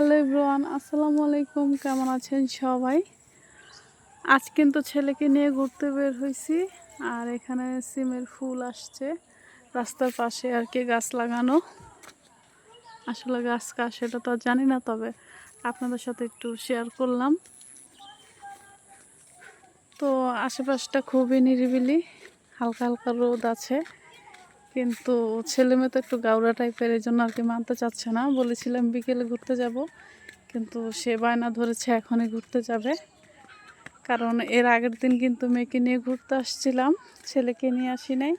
Hello everyone, আসসালামু আলাইকুম, কেমন আছেন সবাই? আজ কিন্তু ছেলেকে নিয়ে ঘুরতে বের হয়েছি আর এখানে সিমের ফুল আসছে। রাস্তার পাশে আর কি গাছ লাগানো। আসলে গাছ কাজ সেটা তো জানি না, তবে আপনাদের সাথে একটু শেয়ার করলাম। তো আশেপাশটা খুবই নিরিবিলি, হালকা হালকা রোদ আছে। কিন্তু ছেলে মেয়ে তো একটু গাউরা টাইপের এই জন্য আর কি মানতে চাচ্ছে না। বলেছিলাম বিকেলে ঘুরতে যাব কিন্তু সে বায়না ধরেছে এখনই ঘুরতে যাবে। কারণ এর আগের দিন কিন্তু মেয়েকে নিয়ে ঘুরতে আসছিলাম ছেলেকে নিয়ে আসি নাই।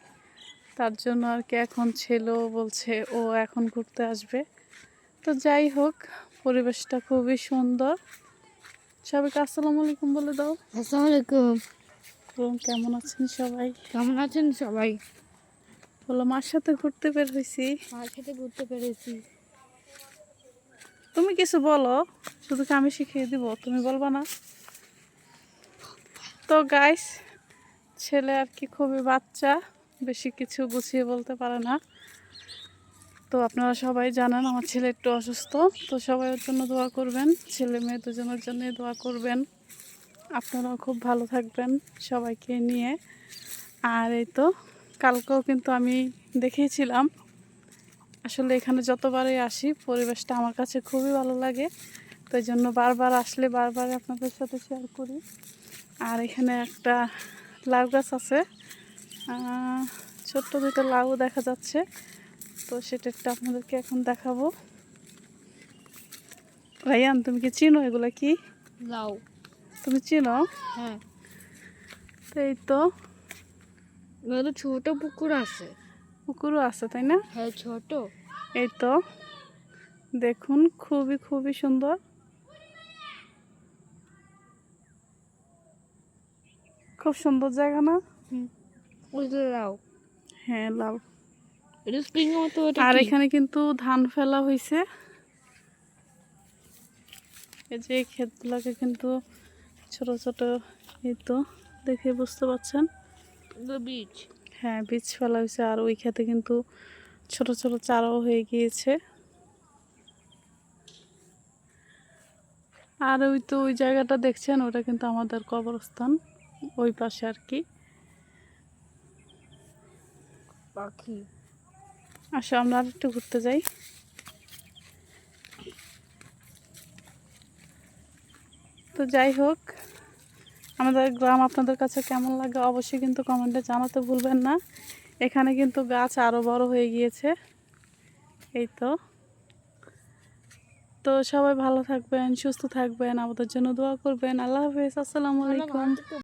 তার জন্য আর কি এখন ছেলেও বলছে ও এখন ঘুরতে আসবে। তো যাই হোক পরিবেশটা খুবই সুন্দর। সবাইকে আসসালামু আলাইকুম বলে দাও। আসসালামু আলাইকুম। কেমন আছেন সবাই? কেমন আছেন সবাই? বললাম মার সাথে ঘুরতে বের হয়েছি মার সাথে ঘুরতে পেরেছি তুমি কিছু বলো শুধু কি আমি শিখিয়ে দিব? তুমি বলবা না। তো গাইস ছেলে আর কি খুবই বাচ্চা বেশি কিছু গুছিয়ে বলতে পারে না। তো আপনারা সবাই জানেন আমার ছেলে একটু অসুস্থ তো সবাই ওর জন্য দোয়া করবেন ছেলে মেয়ে দুজনের জন্য দোয়া করবেন। আপনারাও খুব ভালো থাকবেন সবাইকে নিয়ে। আর এই তো কালকেও কিন্তু আমি দেখিয়েছিলাম। আসলে এখানে যতবারই আসি পরিবেশটা আমার কাছে খুবই ভালো লাগে। তো এই জন্য বারবার আসলে বারবার আপনাদের সাথে শেয়ার করি। আর এখানে একটা লাউ গাছ আছে। ছোট্ট দুটো লাউ দেখা যাচ্ছে। তো সেটা একটু আপনাদেরকে এখন দেখাবো। রাইয়ান তুমি কি চিনো এগুলো কি? লাউ। তুমি চিনো? হ্যাঁ। তো এই তো ছোট পুকুর আছে। পুকুরও আছে তাই না? হ্যাঁ ছোট। এই তো দেখুন খুবই খুবই সুন্দর। খুব সুন্দর জায়গা না? লাউ। হ্যাঁ মতো আর এখানে কিন্তু ধান ফেলা হয়েছে এই যে ক্ষেতগুলোকে কিন্তু ছোট ছোট এই তো দেখে বুঝতে পারছেন। বীজ হ্যাঁ বীজ ফেলা হয়েছে। আর ওই ক্ষেতে কিন্তু ছোট ছোট চারাও হয়ে গিয়েছে। আর ওই তো ওই জায়গাটা দেখছেন ওটা কিন্তু আমাদের কবরস্থান। ওই পাশে আর কি। পাখি। আসো আমরা আর একটু ঘুরতে যাই। তো যাই হোক আমাদের গ্রাম আপনাদের কাছে কেমন লাগে অবশ্যই কিন্তু কমেন্টে জানাতে ভুলবেন না। এখানে কিন্তু গাছ আরও বড় হয়ে গিয়েছে। এই তো। তো সবাই ভালো থাকবেন, সুস্থ থাকবেন, আমাদের জন্য দোয়া করবেন। আল্লাহ হাফিজ, আসসালামু আলাইকুম।